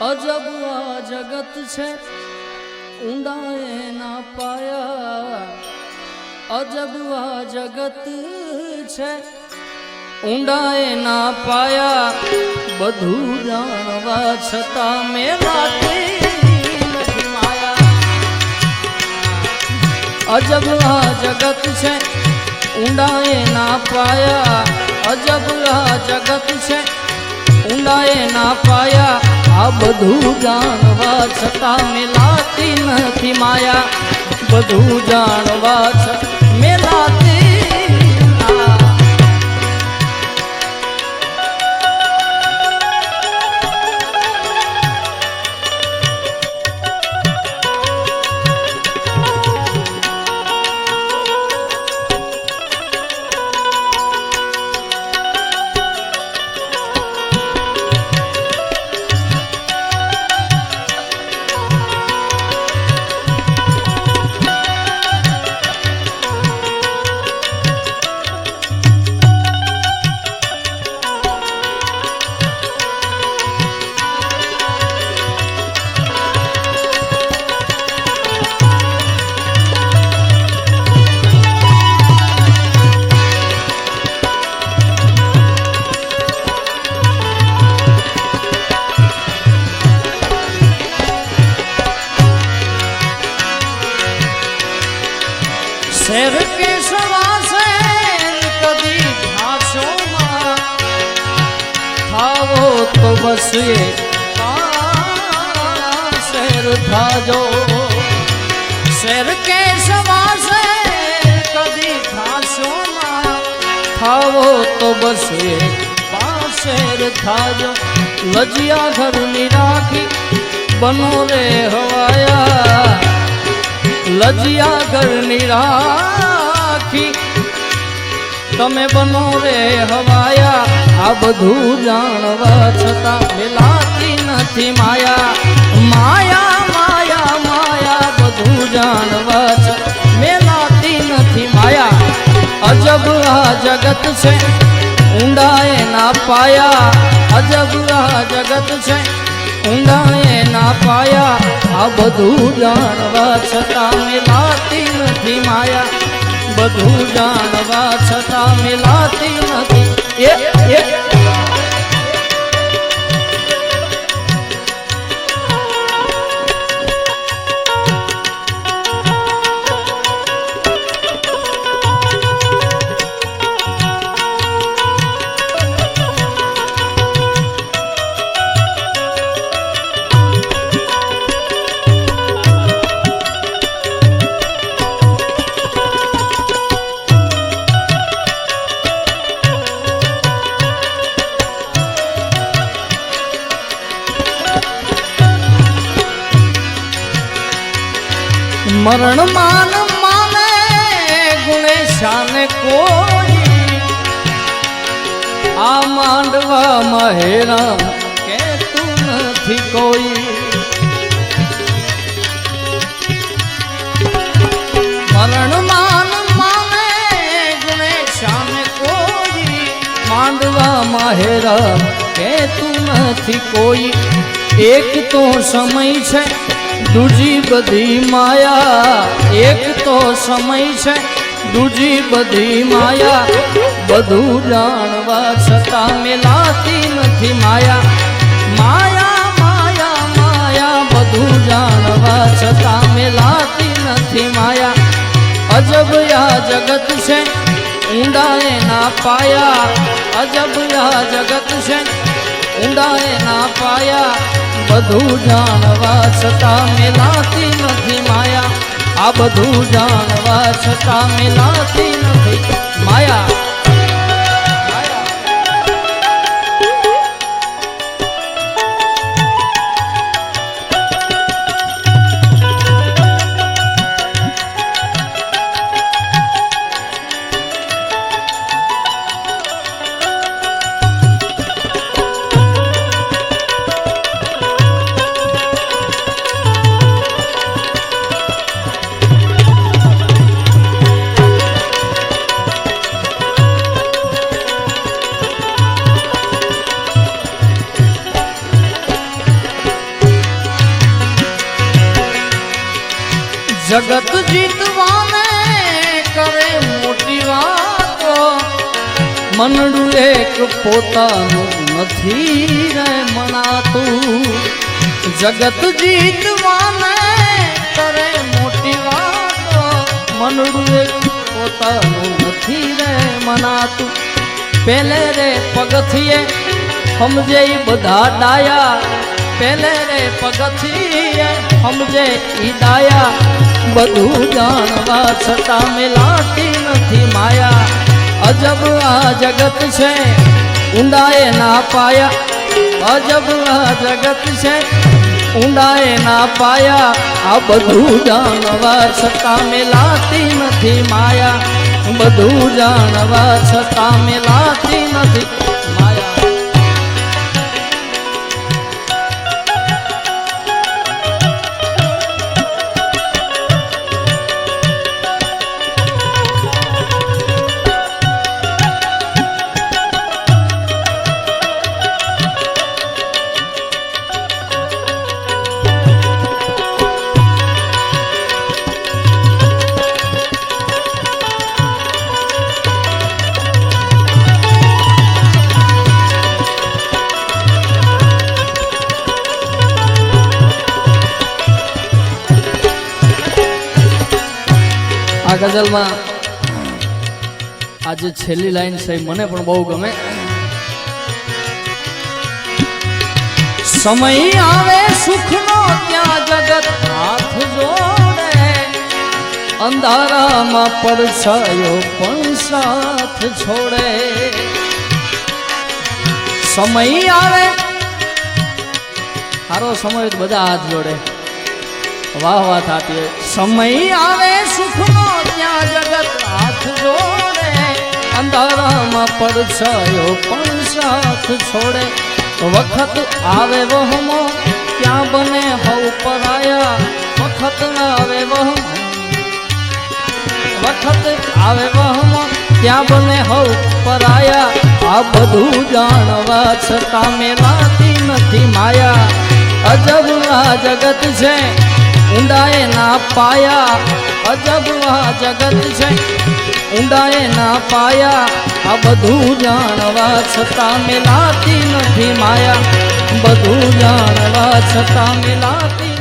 અજબ આ જગત છે ઊંડા એના પાયા. અજબ આ જગત છે ઊંડા એના પાયા. બધું જાણવા છતાં મેલાતી અજબ આ જગત છે ઊંડા એના પાયા. અજબ આ જગત છે ઊંડા એના પાયા. આ બધું જાણવા છતાં મેલાતી નથી માયા. બધું જાણવા છતાં મેલાતી ખાવો તો બસ. એ શેર થાજો. શેર કે સવાસે કદી થાશો ખાવો તો બસીએ શેર થાજો. લજિયા ઘરની રાખી બનો રે હવાયા. લજિયા ઘરની રાખી તમે બનો રે હવાયા. આ બધું જાણવા છતાં મિલાતી નથી માયા માયા માયા માયા બધું જાણવા છતાં મેલાતી નથી માયા અજબ આ જગત છે ઊંડા એના પાયા અજબ આ જગત છે ઊંડા એના પાયા આ બધું જાણવા છતાં મિલાતી નથી માયા બધું જાણવા છતાં મિલાતી નથી એ એ મરણ માન માને, ગુણે શાને કોઈ. આ માંડવા મહેરા કે તું નથી કોઈ. મરણ માન માને, ગુણે શાને કોઈ. માંડવા મહેરા કે તું નથી કોઈ. એક તો સમય છે દૂજી બધી માયા, એક તો સમય છે. દૂજી બધી માયા, બધું જાણવા છતાં મેલાતી નથી માયા. માયા માયા માયા, બધું જાણવા છતાં મેલાતી નથી માયા. અજબ આ જગત છે, ઊંડા એના પાયા. અજબ બધું જાણવા છતાં મેલાતી નથી માયા. આ બધું જાણવા છતાં મેલાતી નથી માયા. જગત જીતવાને કરે મોટી વાતો. મનડું એક પોતાનું નથી રે મનાતું. જગત જીતવાને કરે મોટી વાતો. મનડું એક પોતાનું નથી રે મનાતું. પેલે રે પગથીએ સમજે બધા ડાયા. પેલે રે પગથીએ સમજે ઈ ડાયા. બધું જાણવા છતાં મેલાતી નથી માયા અજબ આ જગત છે ઊંડાએ ના પાયા અજબ આ જગત છે ઊંડાએ ના પાયા આ બધું જાણવા છતાં મેલાતી નથી માયા બધું જાણવા છતાં મેલાતી નથી ગઝલમાં આજે છેલ્લી લાઈન છે, મને પણ બહુ ગમે. સમય આવે, સુખનો ત્યાં જગત હાથ જોડે. અંધારામાં પડછાયો પણ સાથ છોડે. સમય આવે સારો સમય બધા હાથ જોડે. વાહ વાહ, થતી સમય આવે, સુખનો ત્યાં જગત હાથ જોડે. અંધારામાં પડછાયો પણ સાથ છોડે. વખત આવે વહમો ત્યાં બને હવ પરાયા? વખત આવે વહમો. વખત આવે વહમો ત્યાં બને હવ પરાયા? આ બધું જાણવા છતાં મેલાતી નથી માયા. અજબ આ જગત છે ઊંડાએ ના પાયા, અજબ આ જગત છે. ઊંડાએ ના પાયા, આ બધું જાણવા છતાં મેલાતી નથી માયા. બધું જાણવા છતાં મેલાતી